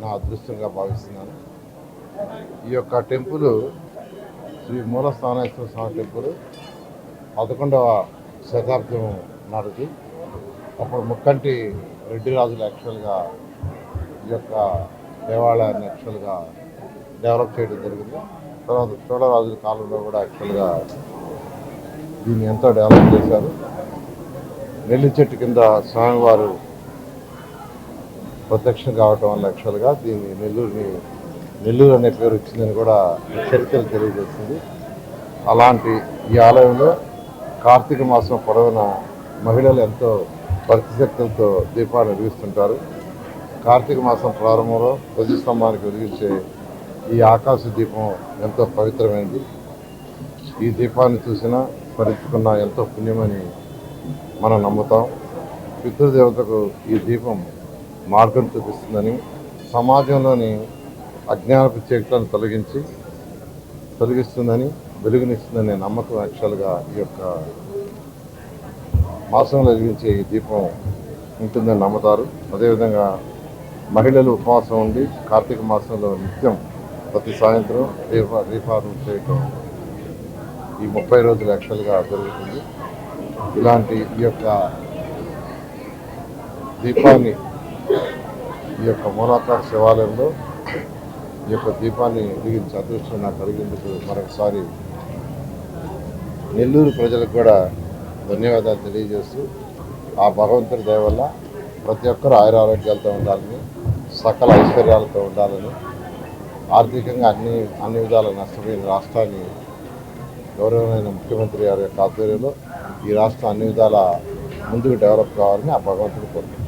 నా అదృష్టంగా భావిస్తున్నాను. ఈ యొక్క టెంపుల్ శ్రీ మూలస్థానేశ్వర స్వామి టెంపుల్ పదకొండవ శతాబ్దం నాటిది అప్పుడు ముక్కంటి రెడ్డి రాజులు యాక్చువల్గా ఈ యొక్క దేవాలయాన్ని యాక్చువల్గా డెవలప్ చేయడం జరిగింది. తర్వాత చోళరాజుల కాలంలో కూడా యాక్చువల్గా దీన్ని ఎంతో డెవలప్ చేశారు. నెల్లి చెట్టు కింద స్వామివారు ప్రత్యక్షం కావటం వల్ల యాక్చువల్గా దీన్ని నెల్లూరుని నెల్లూరు అనే పేరు వచ్చిందని కూడా చరిత్ర తెలియజేస్తుంది అలాంటి ఈ ఆలయంలో కార్తీక మాసం పొడవున మహిళలు ఎంతో భక్తిశక్తులతో దీపాలు వెలిగిస్తుంటారు. కార్తీక మాసం ప్రారంభంలో ధ్వజస్తంభానికి వెలిగించే ఈ ఆకాశ దీపం ఎంతో పవిత్రమైనది ఈ దీపాన్ని చూసినా స్మరించుకున్నా ఎంతో పుణ్యమని మనం నమ్ముతాం. పితృదేవతకు ఈ దీపం మార్గం చూపిస్తుందని సమాజంలోని అజ్ఞానపు చీకట్లను తొలగించి తొలగిస్తుందని వెలుగునిస్తుందనే నమ్మకం యాక్చువల్గా ఈ యొక్క మాసంలో వెలిగించే ఈ దీపం ఉంటుందని నమ్ముతారు. అదేవిధంగా మహిళలు ఉపవాసం ఉండి కార్తీక మాసంలో నిత్యం ప్రతి సాయంత్రం దీప దీపాలు చేయటం ఈ ముప్పై రోజులు యాక్చువల్గా జరుగుతుంది. ఇలాంటి ఈ యొక్క దీపాన్ని ఈ యొక్క మూలాకార శివాలయంలో ఈ యొక్క దీపాన్ని వెలిగించి అదృష్టం నాకు కలిగేందుకు మరొకసారి నెల్లూరు ప్రజలకు కూడా ధన్యవాదాలు తెలియజేస్తూ ఆ భగవంతుడి దయ వల్ల ప్రతి ఒక్కరు ఆయురారోగ్యాలతో ఉండాలని సకల ఐశ్వర్యాలతో ఉండాలని ఆర్థికంగా అన్ని అన్ని విధాల నష్టపోయిన రాష్ట్రాన్ని గౌరవమైన ముఖ్యమంత్రి గారి యొక్క ఆధ్వర్యంలో ఈ రాష్ట్రం అన్ని విధాల ముందుకు డెవలప్ కావాలని ఆ భగవంతుడు కోరుకుంటున్నాను